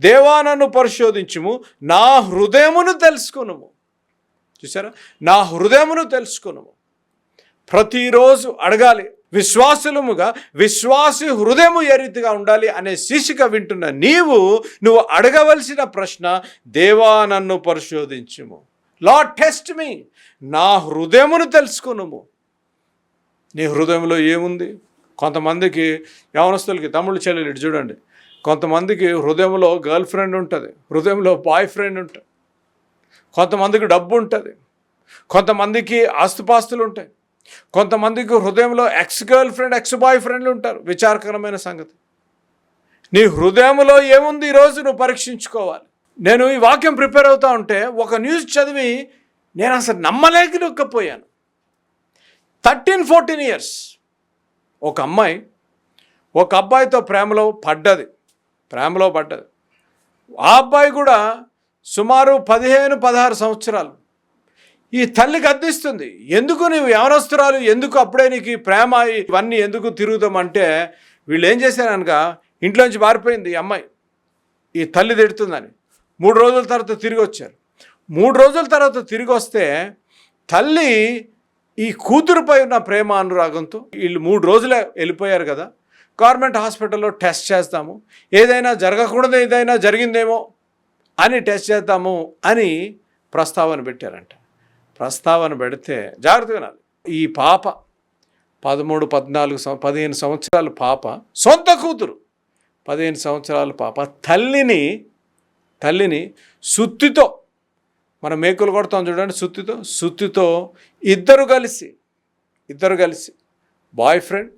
దేవా నన్ను పరిశోధించుము నా హృదయమును తెలుసుకునుము. చూసారా నా హృదయమును తెలుసుకునుము. ప్రతిరోజు అడగాలి విశ్వాసులముగా విశ్వాసి హృదయము ఏ రీతిగా ఉండాలి అనే శీర్షిక వింటున్న నీవు నువ్వు అడగవలసిన ప్రశ్న దేవా నన్ను పరిశోధించుము. లా టెస్ట్ మీ. నా హృదయమును తెలుసుకునుము. నీ హృదయంలో ఏముంది? కొంతమందికి యవనస్తులకి తమ్ముళ్ళు చెల్లెలు చూడండి. కొంతమందికి హృదయంలో గర్ల్ ఫ్రెండ్ ఉంటుంది హృదయంలో బాయ్ ఫ్రెండ్ ఉంటుంది కొంతమందికి డబ్బు ఉంటుంది కొంతమందికి ఆస్తుపాస్తులు ఉంటాయి కొంతమందికి హృదయంలో ex girlfriend ex bye ఫ్రెండ్లు ఉంటారు. విచారకరమైన సంగతి. నీ హృదయంలో ఏముంది ఈరోజు నువ్వు పరీక్షించుకోవాలి. నేను ఈ వాక్యం ప్రిపేర్ అవుతా ఉంటే ఒక న్యూస్ చదివి నేను అసలు నమ్మలేకపోయాను. Thirteen fourteen years. ఒక అమ్మాయి ఒక అబ్బాయితో ప్రేమలో పడ్డది. ప్రేమలో పడ్డది. ఆ అబ్బాయి కూడా సుమారు పదిహేను పదహారు సంవత్సరాలు. ఈ తల్లి గద్దిస్తుంది ఎందుకు నీవు యవనస్తురాలు? ఎందుకు అప్పుడే నీకు ఈ ప్రేమ ఇవన్నీ ఎందుకు తిరుగుతామంటే వీళ్ళు ఏం చేశారనక ఇంట్లోంచి పారిపోయింది ఈ అమ్మాయి. ఈ తల్లి తిడుతుందని. మూడు రోజుల తర్వాత తిరిగి వచ్చారు. మూడు రోజుల తర్వాత తిరిగి వస్తే తల్లి ఈ కూతురుపై ఉన్న ప్రేమ అనురాగంతో వీళ్ళు మూడు రోజులే వెళ్ళిపోయారు కదా. గవర్నమెంట్ హాస్పిటల్లో టెస్ట్ చేస్తాము. ఏదైనా జరగకూడదు ఏదైనా జరిగిందేమో అని టెస్ట్ చేద్దాము అని ప్రస్తావన పెట్టారంట. ప్రస్తావన పెడితే జాగ్రత్తగా వినాలి. ఈ పాప పదమూడు పద్నాలుగు సంవ పదిహేను సంవత్సరాల పాప సొంత కూతురు. పదిహేను సంవత్సరాల పాప తల్లిని తల్లిని సుత్తితో మన మేకులు కొడతాం చూడండి సుత్తితో సుత్తితో ఇద్దరు కలిసి ఇద్దరు కలిసి బాయ్ ఫ్రెండ్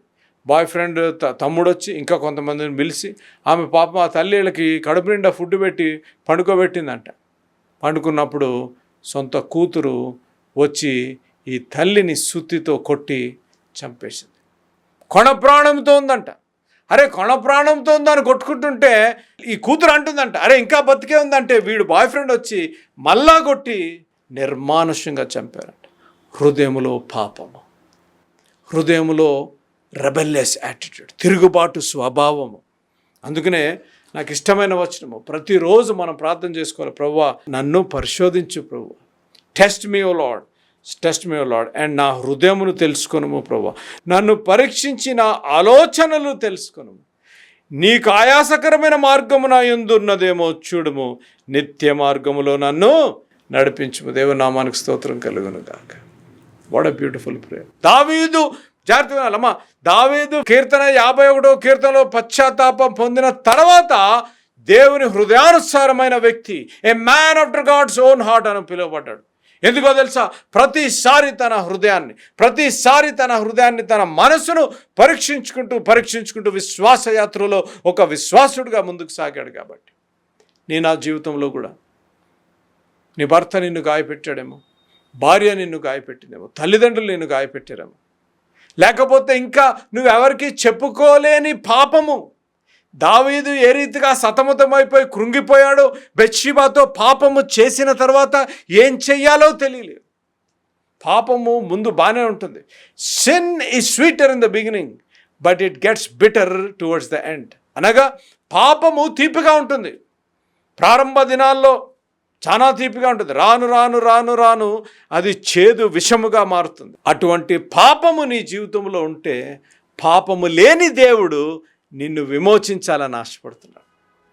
బాయ్ ఫ్రెండ్ త- తమ్ముడు వచ్చి ఇంకా కొంతమందిని పిలిచి ఆమె పాపం ఆ తల్లిళ్ళకి కడుపు నిండా ఫుడ్ పెట్టి పండుకోబెట్టిందంట. పండుకున్నప్పుడు సొంత కూతురు వచ్చి ఈ తల్లిని సుత్తితో కొట్టి చంపేసింది. కొణ ప్రాణంతో ఉందంట. అరే కొణ ప్రాణంతో ఉందని కొట్టుకుంటుంటే ఈ కూతురు అంటుందంట. అరే ఇంకా బతికే ఉందంటే వీడు బాయ్ ఫ్రెండ్ వచ్చి మళ్ళా కొట్టి నిర్మానుష్యంగా చంపారంట. హృదయములో పాపము. హృదయములో రెబెల్లెస్ యాటిట్యూడ్ తిరుగుబాటు స్వభావము. అందుకనే నాకు ఇష్టమైన వచనము ప్రతిరోజు మనం ప్రార్థన చేసుకోవాలి ప్రభు నన్ను పరిశోధించు ప్రభు. Test me O Lord test me O Lord and నా హృదయమును తెలుసుకొనుము ప్రభు. నన్ను పరీక్షించి నా ఆలోచనలు తెలుసుకొనుము. నీకు ఆయాసకరమైన మార్గము నా ఎందున్నదేమో చూడము. నిత్య మార్గములో నన్ను నడిపించుము. దేవనామానికి స్తోత్రం కలుగును గాక. వాట్ అ బ్యూటిఫుల్ ప్రేయర్ దావీదు జాగ్రత్తగా దావీదు కీర్తన యాభై ఒకటో కీర్తనలో పశ్చాత్తాపం పొందిన తర్వాత దేవుని హృదయానుసారమైన వ్యక్తి a man after God's own heart అని పిలువబడ్డాడు. ఎందుకో తెలుసా? ప్రతిసారి తన హృదయాన్ని ప్రతిసారి తన హృదయాన్ని తన మనసును పరీక్షించుకుంటూ పరీక్షించుకుంటూ విశ్వాసయాత్రలో ఒక విశ్వాసుడిగా ముందుకు సాగాడు కాబట్టి. నీ నా జీవితంలో కూడా నీ భర్త నిన్ను గాయపెట్టాడేమో. భార్య నిన్ను గాయపెట్టినేమో తల్లిదండ్రులు నిన్ను గాయపెట్టారేమో. లేకపోతే ఇంకా నువ్వెవరికి చెప్పుకోలేని పాపము. దావీదు ఏ రీతిగా సతమతమైపోయి కృంగిపోయాడో బెత్షిబాతో పాపము చేసిన తర్వాత ఏం చెయ్యాలో తెలియలేదు. పాపము ముందు బాగానే ఉంటుంది. Sin is sweeter in the beginning but it gets bitter towards the end అనగా పాపము తీపిగా ఉంటుంది. ప్రారంభ దినాల్లో చాలా తీపిగా ఉంటుంది. రాను రాను రాను రాను అది చేదు విషముగా మారుతుంది. అటువంటి పాపము నీ జీవితంలో ఉంటే పాపము లేని దేవుడు నిన్ను విమోచించాలని ఆశపడుతున్నాడు.